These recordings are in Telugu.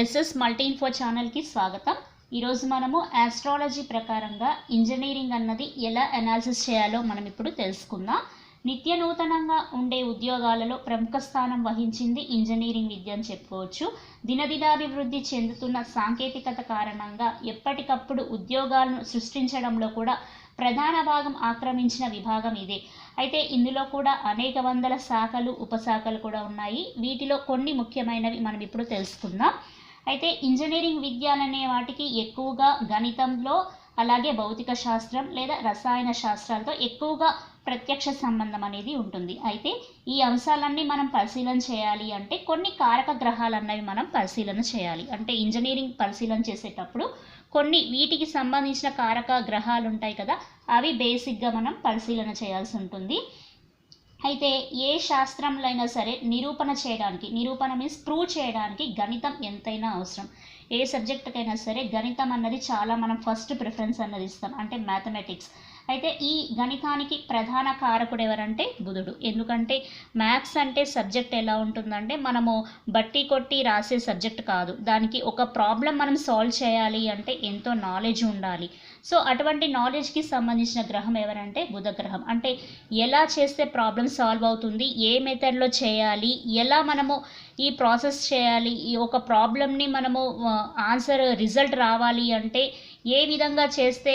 ఎస్ఎస్ మల్టీ ఇన్ఫో ఛానల్కి స్వాగతం. ఈరోజు మనము ఆస్ట్రాలజీ ప్రకారంగా ఇంజనీరింగ్ అన్నది ఎలా అనాలిసిస్ చేయాలో మనం ఇప్పుడు తెలుసుకుందాం. నిత్య నూతనంగా ఉండే ఉద్యోగాలలో ప్రముఖ స్థానం వహించింది ఇంజనీరింగ్ విద్య అని చెప్పుకోవచ్చు. దినదినాభివృద్ధి చెందుతున్న సాంకేతికత కారణంగా ఎప్పటికప్పుడు ఉద్యోగాలను సృష్టించడంలో కూడా ప్రధాన భాగం ఆక్రమించిన విభాగం ఇదే. అయితే ఇందులో కూడా అనేక వందల శాఖలు ఉపశాఖలు కూడా ఉన్నాయి. వీటిలో కొన్ని ముఖ్యమైనవి మనం ఇప్పుడు తెలుసుకుందాం. అయితే ఇంజనీరింగ్ విద్యాలనే వాటికి ఎక్కువగా గణితంలో అలాగే భౌతిక శాస్త్రం లేదా రసాయన శాస్త్రాలతో ఎక్కువగా ప్రత్యక్ష సంబంధం అనేది ఉంటుంది. అయితే ఈ అంశాలన్నీ మనం పరిశీలన చేయాలి అంటే కొన్ని కారక గ్రహాలు అన్నవి మనం పరిశీలన చేయాలి. అంటే ఇంజనీరింగ్ పరిశీలన చేసేటప్పుడు కొన్ని వీటికి సంబంధించిన కారక గ్రహాలు ఉంటాయి కదా అవి బేసిక్గా మనం పరిశీలన చేయాల్సి ఉంటుంది. అయితే ఏ శాస్త్రంలో అయినా సరే నిరూపణ చేయడానికి నిరూపణ మీన్స్ ప్రూవ్ చేయడానికి గణితం ఎంతైనా అవసరం. ఏ సబ్జెక్టుకైనా సరే గణితం అన్నది చాలా మనం ఫస్ట్ ప్రిఫరెన్స్ అన్నది ఇస్తాం. అంటే మ్యాథమెటిక్స్ అయితే ఈ గణితానికి ప్రధాన కారకుడు ఎవరంటే బుధుడు. ఎందుకంటే మ్యాథ్స్ అంటే సబ్జెక్ట్ ఎలా ఉంటుందంటే మనము బట్టి కొట్టి రాసే సబ్జెక్ట్ కాదు. దానికి ఒక ప్రాబ్లం మనం సాల్వ్ చేయాలి అంటే ఎంతో నాలెడ్జ్ ఉండాలి. సో అటువంటి నాలెడ్జ్కి సంబంధించిన గ్రహం ఎవరంటే బుధ గ్రహం అంటే ఎలా చేస్తే ప్రాబ్లం సాల్వ్ అవుతుంది ఏ మెథడ్లో చేయాలి ఎలా మనము ఈ ప్రాసెస్ చేయాలి ఈ ఒక ప్రాబ్లమ్ని మనము ఆన్సర్ రిజల్ట్ రావాలి అంటే ఏ విధంగా చేస్తే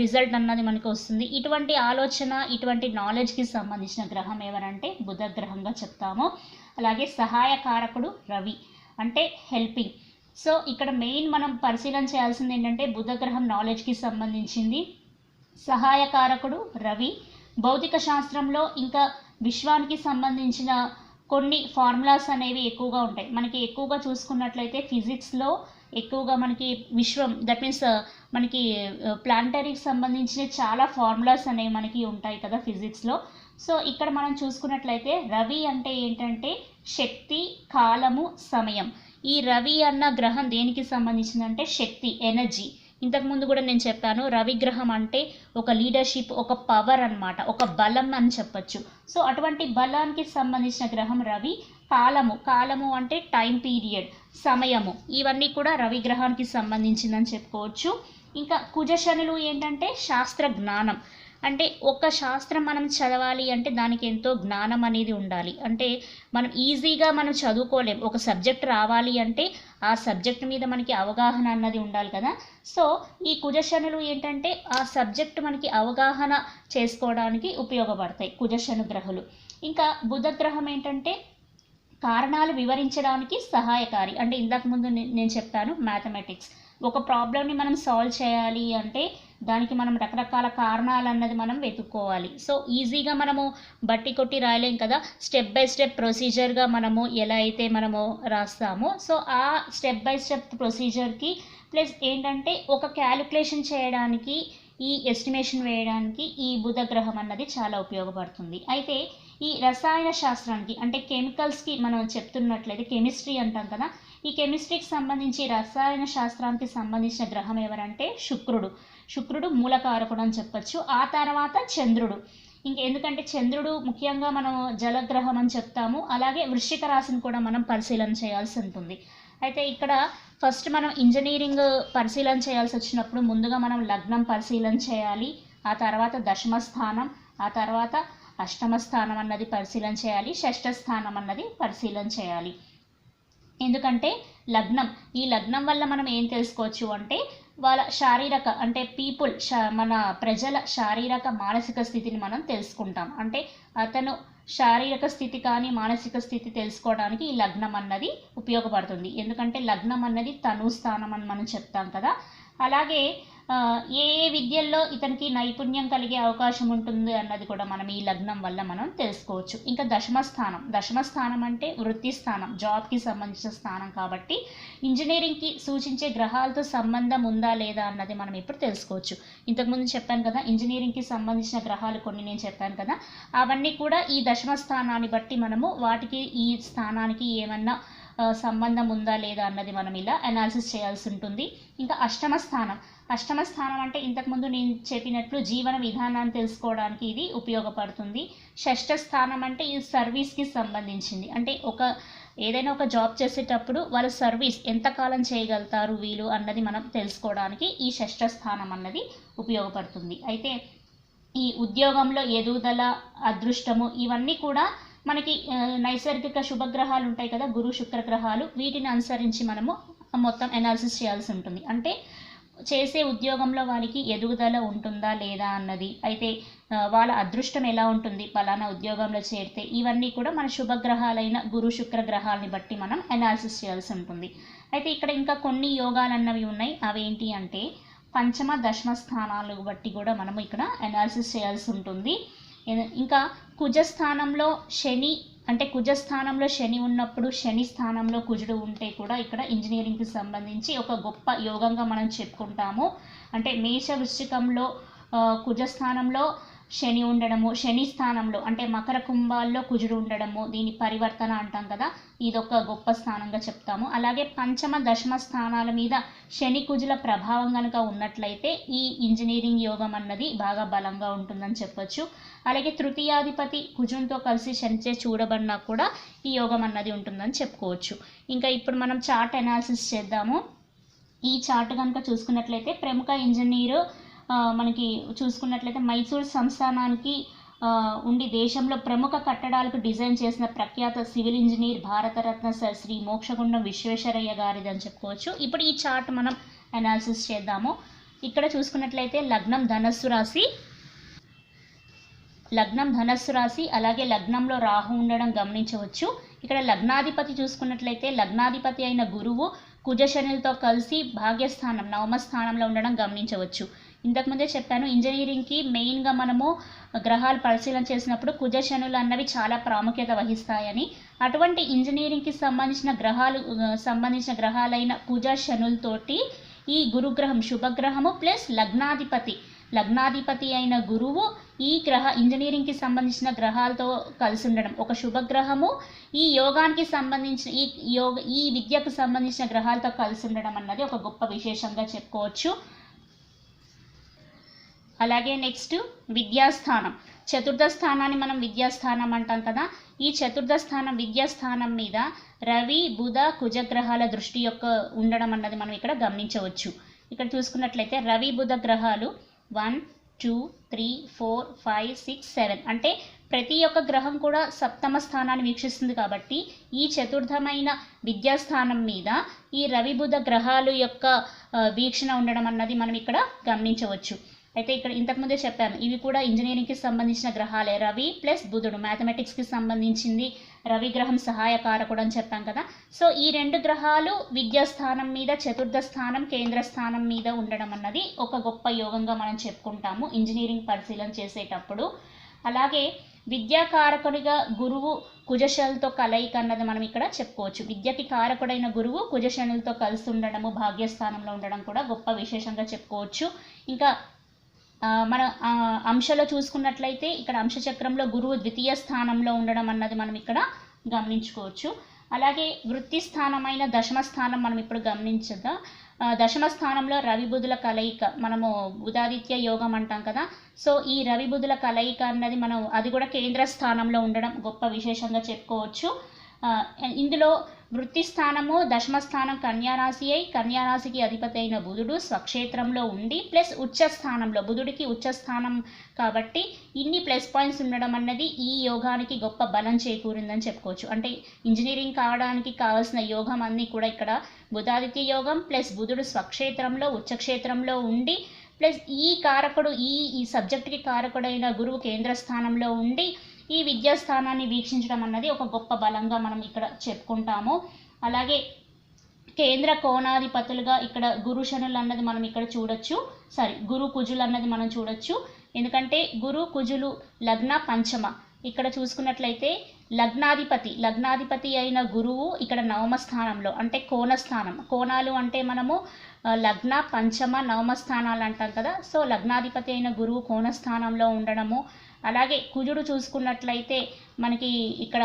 రిజల్ట్ అన్నది మనకు వస్తుంది. ఇటువంటి ఆలోచన ఇటువంటి నాలెడ్జ్కి సంబంధించిన గ్రహం ఎవరంటే బుధ గ్రహంగా చెప్తాము. అలాగే సహాయకారకుడు రవి అంటే హెల్పింగ్ సో ఇక్కడ మెయిన్ మనం పరిశీలన చేయాల్సింది ఏంటంటే బుధ గ్రహం నాలెడ్జ్కి సంబంధించింది. సహాయకారకుడు రవి భౌతిక శాస్త్రంలో ఇంకా విశ్వానికి సంబంధించిన కొన్ని ఫార్ములాస్ అనేవి ఎక్కువగా ఉంటాయి. మనకి ఎక్కువగా చూసుకున్నట్లయితే ఫిజిక్స్లో ఎక్కువగా మనకి విశ్వం దట్ మీన్స్ uh, మనకి uh, ప్లాంటరీకి సంబంధించిన చాలా ఫార్ములాస్ అనేవి మనకి ఉంటాయి కదా ఫిజిక్స్లో సో ఇక్కడ మనం చూసుకున్నట్లయితే రవి అంటే ఏంటంటే శక్తి కాలము సమయం. ఈ రవి అన్న గ్రహం దేనికి సంబంధించిందంటే శక్తి ఎనర్జీ ఇంతకుముందు కూడా నేను చెప్పాను రవి గ్రహం అంటే ఒక లీడర్షిప్ ఒక పవర్ అన్నమాట ఒక బలం అని చెప్పొచ్చు. సో అటువంటి బలానికి సంబంధించిన గ్రహం రవి కాలము. కాలము అంటే టైం పీరియడ్ సమయము. ఇవన్నీ కూడా రవి గ్రహానికి సంబంధించిందని చెప్పుకోవచ్చు. ఇంకా కుజశనులు ఏంటంటే శాస్త్ర జ్ఞానం అంటే ఒక శాస్త్రం మనం చదవాలి అంటే దానికి ఎంతో జ్ఞానం అనేది ఉండాలి. అంటే మనం ఈజీగా మనం చదువుకోలేం. ఒక సబ్జెక్ట్ రావాలి అంటే ఆ సబ్జెక్ట్ మీద మనకి అవగాహన అన్నది ఉండాలి కదా. సో ఈ కుజశనులు ఏంటంటే ఆ సబ్జెక్ట్ మనకి అవగాహన చేసుకోవడానికి ఉపయోగపడతాయి కుజశను గ్రహులు ఇంకా బుధ గ్రహం ఏంటంటే కారణాలు వివరించడానికి సహాయకారి. అంటే ఇంతకు ముందు నేను చెప్తాను మ్యాథమెటిక్స్. ఒక ప్రాబ్లమ్ని మనం సాల్వ్ చేయాలి అంటే దానికి మనం రకరకాల కారణాలు అన్నది మనం వెతుక్కోవాలి. సో ఈజీగా మనము బట్టి కొట్టి రాయలేం కదా? స్టెప్ బై స్టెప్ ప్రొసీజర్గా మనము ఎలా అయితే మనము రాస్తామో సో ఆ స్టెప్ బై స్టెప్ ప్రొసీజర్కి ప్లస్ ఏంటంటే ఒక క్యాలిక్యులేషన్ చేయడానికి ఈ ఎస్టిమేషన్ వేయడానికి ఈ బుధ గ్రహం అన్నది చాలా ఉపయోగపడుతుంది. అయితే ఈ రసాయన శాస్త్రానికి అంటే కెమికల్స్కి మనం చెప్తున్నట్లయితే కెమిస్ట్రీ అంటాం కదా ఈ కెమిస్ట్రీకి సంబంధించి రసాయన శాస్త్రానికి సంబంధించిన గ్రహం ఎవరంటే శుక్రుడు. శుక్రుడు మూలకారకుడు అని చెప్పచ్చు. ఆ తర్వాత చంద్రుడు. ఇంక ఎందుకంటే చంద్రుడు ముఖ్యంగా మనం జలగ్రహం అని చెప్తాము. అలాగే వృశ్చిక రాశిని కూడా మనం పరిశీలన చేయాల్సి ఉంటుంది. అయితే ఇక్కడ ఫస్ట్ మనం ఇంజనీరింగ్ పరిశీలన చేయాల్సి వచ్చినప్పుడు ముందుగా మనం లగ్నం పరిశీలన చేయాలి. ఆ తర్వాత దశమ స్థానం ఆ తర్వాత అష్టమ స్థానం అన్నది పరిశీలన చేయాలి. షష్ఠ స్థానం అన్నది పరిశీలన చేయాలి. ఎందుకంటే లగ్నం. ఈ లగ్నం వల్ల మనం ఏం తెలుసుకోవచ్చు అంటే వాళ్ళ శారీరక అంటే పీపుల్ మన ప్రజల శారీరక మానసిక స్థితిని మనం తెలుసుకుంటాం. అంటే అతను శారీరక స్థితి కానీ మానసిక స్థితి తెలుసుకోవడానికి ఈ లగ్నం అన్నది ఉపయోగపడుతుంది. ఎందుకంటే లగ్నం అన్నది తను స్థానం అని మనం చెప్తాం కదా. అలాగే ఏ ఏ విద్యల్లో ఇతనికి నైపుణ్యం కలిగే అవకాశం ఉంటుంది అన్నది కూడా మనం ఈ లగ్నం వల్ల మనం తెలుసుకోవచ్చు. ఇంకా దశమ స్థానం. దశమ స్థానం అంటే వృత్తి స్థానం. జాబ్కి సంబంధించిన స్థానం కాబట్టి ఇంజనీరింగ్కి సూచించే గ్రహాలతో సంబంధం ఉందా లేదా అన్నది మనం ఇప్పుడు తెలుసుకోవచ్చు. ఇంతకుముందు చెప్పాను కదా ఇంజనీరింగ్కి సంబంధించిన గ్రహాలు కొన్ని నేను చెప్పాను కదా అవన్నీ కూడా ఈ దశమ స్థానాన్ని బట్టి మనము వాటికి ఈ స్థానానికి ఏమన్నా సంబంధం ఉందా లేదా అన్నది మనం ఇలా అనాలిసిస్ చేయాల్సి ఉంటుంది. ఇంకా అష్టమ స్థానం. అష్టమ స్థానం అంటే ఇంతకుముందు నేను చెప్పినట్లు జీవన విధానాన్ని తెలుసుకోవడానికి ఇది ఉపయోగపడుతుంది. షష్ఠ స్థానం అంటే ఈ సర్వీస్కి సంబంధించింది. అంటే ఒక ఏదైనా ఒక జాబ్ చేసేటప్పుడు వాళ్ళ సర్వీస్ ఎంతకాలం చేయగలుగుతారు వీళ్ళు అన్నది మనం తెలుసుకోవడానికి ఈ షష్ఠ స్థానం అన్నది ఉపయోగపడుతుంది. అయితే ఈ ఉద్యోగంలో ఎదుగుదల అదృష్టము ఇవన్నీ కూడా మనకి నైసర్గిక శుభగ్రహాలు ఉంటాయి కదా గురు శుక్ర గ్రహాలు. వీటిని అనుసరించి మనము మొత్తం ఎనాలిసిస్ చేయాల్సి ఉంటుంది. అంటే చేసే ఉద్యోగంలో వారికి ఎదుగుదల ఉంటుందా లేదా అన్నది. అయితే వాళ్ళ అదృష్టం ఎలా ఉంటుంది పలానా ఉద్యోగంలో చేరితే. ఇవన్నీ కూడా మన శుభగ్రహాలైన గురు శుక్ర గ్రహాలని బట్టి మనం ఎనాలిసిస్ చేయాల్సి ఉంటుంది. అయితే ఇక్కడ ఇంకా కొన్ని యోగాలు అన్నవి ఉన్నాయి. అవి ఏంటి అంటే పంచమ దశమ స్థానాలు బట్టి కూడా మనము ఇక్కడ ఎనాలిసిస్ చేయాల్సి ఉంటుంది. ఇంకా కుజస్థానంలో శని అంటే కుజస్థానంలో శని ఉన్నప్పుడు శని స్థానంలో కుజుడు ఉంటే కూడా ఇక్కడ ఇంజనీరింగ్కి సంబంధించి ఒక గొప్ప యోగంగా మనం చెప్పుకుంటాము. అంటే మేష వృశ్చికంలో కుజస్థానంలో శని ఉండడము శని స్థానంలో అంటే మకర కుంభాల్లో కుజుడు ఉండడము దీని పరివర్తన అంటాం కదా ఇదొక గొప్ప స్థానంగా చెప్తాము. అలాగే పంచమ దశమ స్థానాల మీద శని కుజుల ప్రభావం కనుక ఉన్నట్లయితే ఈ ఇంజనీరింగ్ యోగం అన్నది బాగా బలంగా ఉంటుందని చెప్పొచ్చు. అలాగే తృతీయాధిపతి కుజుంతో కలిసి శనిచే చూడబడినా కూడా ఈ యోగం అన్నది ఉంటుందని చెప్పుకోవచ్చు. ఇంకా ఇప్పుడు మనం చార్ట్ అనాలిసిస్ చేద్దాము. ఈ చార్ట్ కనుక చూసుకున్నట్లయితే ప్రముఖ ఇంజనీరు మనకి చూసుకున్నట్లయితే మైసూర్ సంస్థానానికి ఉండి దేశంలో ప్రముఖ కట్టడాలకు డిజైన్ చేసిన ప్రఖ్యాత civil engineer Bharat Ratna sir Shri Mokshagundam Visvesvaraya గారిది అని చెప్పుకోవచ్చు. ఇప్పుడు ఈ చార్ట్ మనం అనాలిసిస్ చేద్దాము. ఇక్కడ చూసుకున్నట్లయితే లగ్నం ధనస్సు రాశి. లగ్నం ధనస్సు రాశి అలాగే లగ్నంలో రాహు ఉండడం గమనించవచ్చు. ఇక్కడ లగ్నాధిపతి చూసుకున్నట్లయితే లగ్నాధిపతి అయిన గురువు కుజశనులతో కలిసి భాగ్యస్థానం నవమ స్థానంలో ఉండడం గమనించవచ్చు. ఇంతకుముందే చెప్పాను ఇంజనీరింగ్కి మెయిన్గా మనము గ్రహాలు పరిశీలన చేసినప్పుడు కుజశనులు అన్నవి చాలా ప్రాముఖ్యత వహిస్తాయని. అటువంటి ఇంజనీరింగ్కి సంబంధించిన గ్రహాలు సంబంధించిన గ్రహాలైన కుజశనులతోటి ఈ గురుగ్రహం శుభగ్రహము ప్లస్ లగ్నాధిపతి. లగ్నాధిపతి అయిన గురువు ఈ గ్రహ ఇంజనీరింగ్కి సంబంధించిన గ్రహాలతో కలిసి ఉండడం. ఒక శుభగ్రహము ఈ యోగానికి సంబంధించిన ఈ యోగ ఈ విద్యకు సంబంధించిన గ్రహాలతో కలిసి ఉండడం అన్నది ఒక గొప్ప విశేషంగా చెప్పుకోవచ్చు. అలాగే నెక్స్ట్ విద్యాస్థానం. చతుర్థ స్థానాన్ని మనం విద్యాస్థానం అంటాం కదా. ఈ చతుర్థ స్థానం విద్యాస్థానం మీద రవి బుధ కుజగ్రహాల దృష్టి యొక్క ఉండడం అన్నది మనం ఇక్కడ గమనించవచ్చు. ఇక్కడ చూసుకున్నట్లయితే రవి బుధ గ్రహాలు one two three four five six seven అంటే ప్రతి ఒక్క గ్రహం కూడా సప్తమ స్థానాన్ని వీక్షిస్తుంది కాబట్టి ఈ చతుర్థమైన విద్యాస్థానం మీద ఈ రవి బుధ గ్రహాలు యొక్క వీక్షణ ఉండడం అన్నది మనం ఇక్కడ గమనించవచ్చు. అయితే ఇక్కడ ఇంతకుముందే చెప్పాను ఇవి కూడా ఇంజనీరింగ్కి సంబంధించిన గ్రహాలే. రవి ప్లస్ బుధుడు మ్యాథమెటిక్స్కి సంబంధించింది రవి గ్రహం సహాయకారకుడు అని చెప్పాం కదా. సో ఈ రెండు గ్రహాలు విద్యాస్థానం మీద చతుర్థ స్థానం కేంద్ర స్థానం మీద ఉండడం అన్నది ఒక గొప్ప యోగంగా మనం చెప్పుకుంటాము ఇంజనీరింగ్ పరిశీలన చేసేటప్పుడు. అలాగే విద్యాకారకుడిగా గురువు కుజశనులతో కలయిక అన్నది మనం ఇక్కడ చెప్పుకోవచ్చు. విద్యకి కారకుడైన గురువు కుజశనులతో కలిసి ఉండడము భాగ్యస్థానంలో ఉండడం కూడా గొప్ప విశేషంగా చెప్పుకోవచ్చు. ఇంకా మన అంశలో చూసుకున్నట్లయితే ఇక్కడ అంశచక్రంలో గురువు ద్వితీయ స్థానంలో ఉండడం అన్నది మనం ఇక్కడ గమనించుకోవచ్చు. అలాగే వృత్తి స్థానమైన దశమ స్థానం మనం ఇప్పుడు గమనించదా. దశమ స్థానంలో రవి బుధుల కలయిక మనము బుధాదిత్య యోగం అంటాం కదా. సో ఈ రవి బుధుల కలయిక అన్నది మనం అది కూడా కేంద్ర స్థానంలో ఉండడం గొప్ప విశేషంగా చెప్పుకోవచ్చు. ఇందులో వృత్తి స్థానము దశమ స్థానం కన్యారాశి అయి కన్యారాశికి అధిపతి అయిన బుధుడు స్వక్షేత్రంలో ఉండి ప్లస్ ఉచ్చ స్థానంలో బుధుడికి ఉచ్చ స్థానం కాబట్టి ఇన్ని ప్లస్ పాయింట్స్ ఉండడం అన్నది ఈ యోగానికి గొప్ప బలం చేకూరిందని చెప్పుకోవచ్చు. అంటే ఇంజనీరింగ్ కావడానికి కావాల్సిన యోగం అన్నీ కూడా ఇక్కడ బుధాదిత్య యోగం ప్లస్ బుధుడు స్వక్షేత్రంలో ఉచ్చక్షేత్రంలో ఉండి ప్లస్ ఈ కారకుడు ఈ ఈ సబ్జెక్టుకి కారకుడైన గురువు కేంద్ర స్థానంలో ఉండి ఈ విద్యాస్థానాన్ని వీక్షించడం అన్నది ఒక గొప్ప బలంగా మనం ఇక్కడ చెప్పుకుంటాము. అలాగే కేంద్ర కోణాధిపతులుగా ఇక్కడ గురు శనులు అన్నది మనం ఇక్కడ చూడొచ్చు. సారీ గురు కుజులు అన్నది మనం చూడొచ్చు. ఎందుకంటే గురు కుజులు లగ్న పంచమ. ఇక్కడ చూసుకున్నట్లయితే లగ్నాధిపతి లగ్నాధిపతి అయిన గురువు ఇక్కడ నవమ స్థానంలో అంటే కోణ స్థానం. కోణాలు అంటే మనము లగ్న పంచమ నవమ స్థానాలు అంటాం కదా. సో లగ్నాధిపతి అయిన గురువు కోణ స్థానంలో ఉండడము అలాగే కుజుడు చూసుకున్నట్లయితే మనకి ఇక్కడ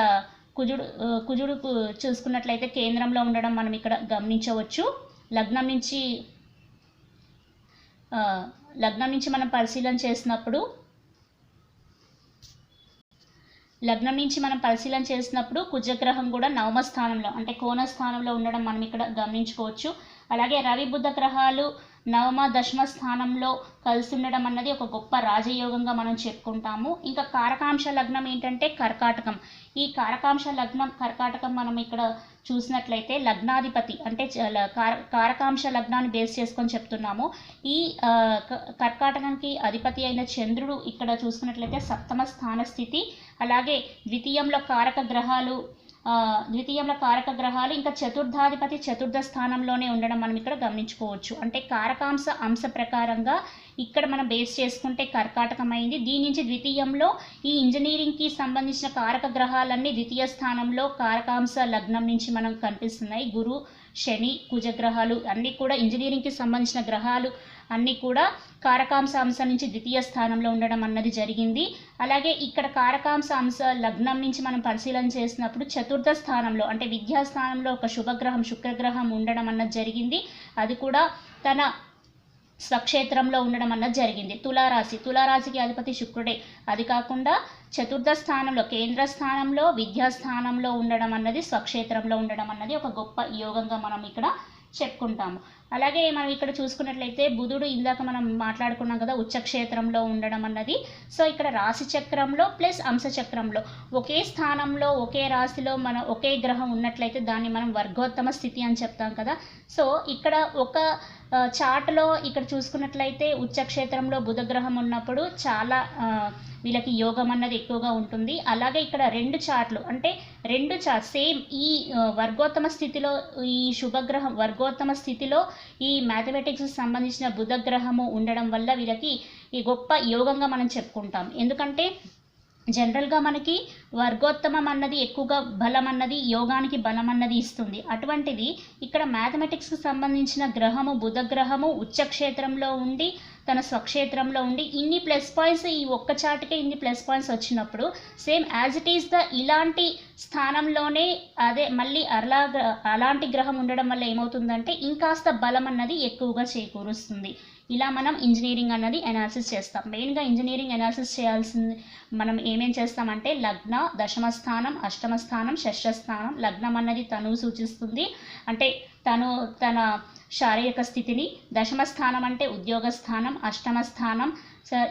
కుజుడు కుజుడు చూసుకున్నట్లయితే కేంద్రంలో ఉండడం మనం ఇక్కడ గమనించవచ్చు. లగ్నం నుంచి లగ్నం నుంచి మనం పరిశీలన చేసినప్పుడు లగ్నం నుంచి మనం పరిశీలన చేసినప్పుడు కుజగ్రహం కూడా నవమ స్థానంలో అంటే కోణ స్థానంలో ఉండడం మనం ఇక్కడ గమనించుకోవచ్చు. అలాగే రవి బుధ గ్రహాలు నవమ దశమ స్థానంలో కలిసి ఉండడం అన్నది ఒక గొప్ప రాజయోగంగా మనం చెప్పుకుంటాము. ఇంకా కారకాంశ లగ్నం ఏంటంటే కర్కాటకం. ఈ కారకాంశ లగ్నం కర్కాటకం మనం ఇక్కడ చూసినట్లయితే లగ్నాధిపతి అంటే కార కారకాంశ లగ్నాన్ని బేస్ చేసుకొని చెప్తున్నాము. ఈ కర్కాటకంకి అధిపతి అయిన చంద్రుడు ఇక్కడ చూసుకున్నట్లయితే సప్తమ స్థాన స్థితి. అలాగే ద్వితీయంలో కారక గ్రహాలు ద్వితీయంలో కారక గ్రహాలు ఇంకా చతుర్థాధిపతి చతుర్థ స్థానంలోనే ఉండడం మనం ఇక్కడ గమనించుకోవచ్చు. అంటే కారకాంశ అంశ ప్రకారంగా ఇక్కడ మనం బేస్ చేసుకుంటే కర్కాటకం అయింది దీని నుంచి ద్వితీయంలో ఈ ఇంజనీరింగ్కి సంబంధించిన కారక గ్రహాలన్నీ ద్వితీయ స్థానంలో కారకాంశ లగ్నం నుంచి మనం కనిపిస్తున్నాయి. గురు శని కుజగ్రహాలు అన్నీ కూడా ఇంజనీరింగ్కి సంబంధించిన గ్రహాలు అన్నీ కూడా కారకాంశ అంశం నుంచి ద్వితీయ స్థానంలో ఉండడం అన్నది జరిగింది. అలాగే ఇక్కడ కారకాంశ అంశ లగ్నం నుంచి మనం పరిశీలన చేసినప్పుడు చతుర్థ స్థానంలో అంటే విద్యా స్థానంలో ఒక శుభగ్రహం శుక్రగ్రహం ఉండడం అన్నది జరిగింది. అది కూడా తన స్వక్షేత్రంలో ఉండడం అన్నది జరిగింది. తులారాశి తులారాశికి అధిపతి శుక్రుడే. అది కాకుండా చతుర్థ స్థానంలో కేంద్ర స్థానంలో విద్యా స్థానంలో ఉండడం అన్నది స్వక్షేత్రంలో ఉండడం అన్నది ఒక గొప్ప యోగంగా మనం ఇక్కడ చెప్పుకుంటాము. అలాగే మనం ఇక్కడ చూసుకున్నట్లయితే బుధుడు ఇందాక మనం మాట్లాడుకున్నాం కదా ఉచ్చక్షేత్రంలో ఉండడం అన్నది. సో ఇక్కడ రాశి చక్రంలో ప్లస్ అంశచక్రంలో ఒకే స్థానంలో ఒకే రాశిలో మన ఒకే గ్రహం ఉన్నట్లయితే దాన్ని మనం వర్గోత్తమ స్థితి అని చెప్తాం కదా. సో ఇక్కడ ఒక చార్ట్లో ఇక్కడ చూసుకున్నట్లయితే ఉచ్చక్షేత్రంలో బుధగ్రహం ఉన్నప్పుడు చాలా వీళ్ళకి యోగం అన్నది ఎక్కువగా ఉంటుంది. అలాగే ఇక్కడ రెండు చార్ట్లు అంటే రెండు చార్ట్ సేమ్ ఈ వర్గోత్తమ స్థితిలో ఈ శుభగ్రహం వర్గోత్తమ స్థితిలో ఈ మ్యాథమెటిక్స్ సంబంధించిన బుధగ్రహము ఉండడం వల్ల వీళ్ళకి ఈ గొప్ప యోగంగా మనం చెప్పుకుంటాం. ఎందుకంటే జనరల్గా మనకి వర్గోత్తమం అన్నది ఎక్కువగా బలం అన్నది యోగానికి బలం అన్నది ఇస్తుంది. అటువంటిది ఇక్కడ మ్యాథమెటిక్స్కి సంబంధించిన గ్రహము బుధ గ్రహము ఉచ్చక్షేత్రంలో ఉండి తన స్వక్షేత్రంలో ఉండి ఇన్ని ప్లస్ పాయింట్స్ ఈ ఒక్క చాటుకే ఇన్ని ప్లస్ పాయింట్స్ వచ్చినప్పుడు same as it is the ఇలాంటి స్థానంలోనే అదే మళ్ళీ అలా అలాంటి గ్రహం ఉండడం వల్ల ఏమవుతుందంటే ఇంకాస్త బలం అన్నది ఎక్కువగా చేకూరుస్తుంది. ఇలా మనం ఇంజనీరింగ్ అన్నది ఎనాలిసిస్ చేస్తాం. మెయిన్గా ఇంజనీరింగ్ ఎనాలిసిస్ చేయాల్సింది మనం ఏమేం చేస్తామంటే లగ్న దశమ స్థానం అష్టమ స్థానం షష్ఠ స్థానం. లగ్నం అన్నది తను సూచిస్తుంది. అంటే తను తన శారీరక స్థితిని దశమ స్థానం అంటే ఉద్యోగ స్థానం అష్టమ స్థానం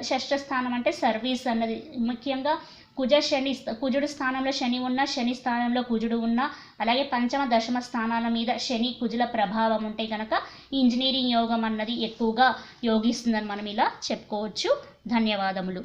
షష్ఠ స్థానం అంటే సర్వీస్ అన్నది. ముఖ్యంగా కుజ శని కుజుడు స్థానంలో శని ఉన్న శని స్థానంలో కుజుడు ఉన్న అలాగే పంచమ దశమ స్థానాల మీద శని కుజుల ప్రభావం ఉంటే కనుక ఇంజనీరింగ్ యోగం అన్నది ఎక్కువగా యోగిస్తుందని మనం ఇలా చెప్పుకోవచ్చు. ధన్యవాదములు.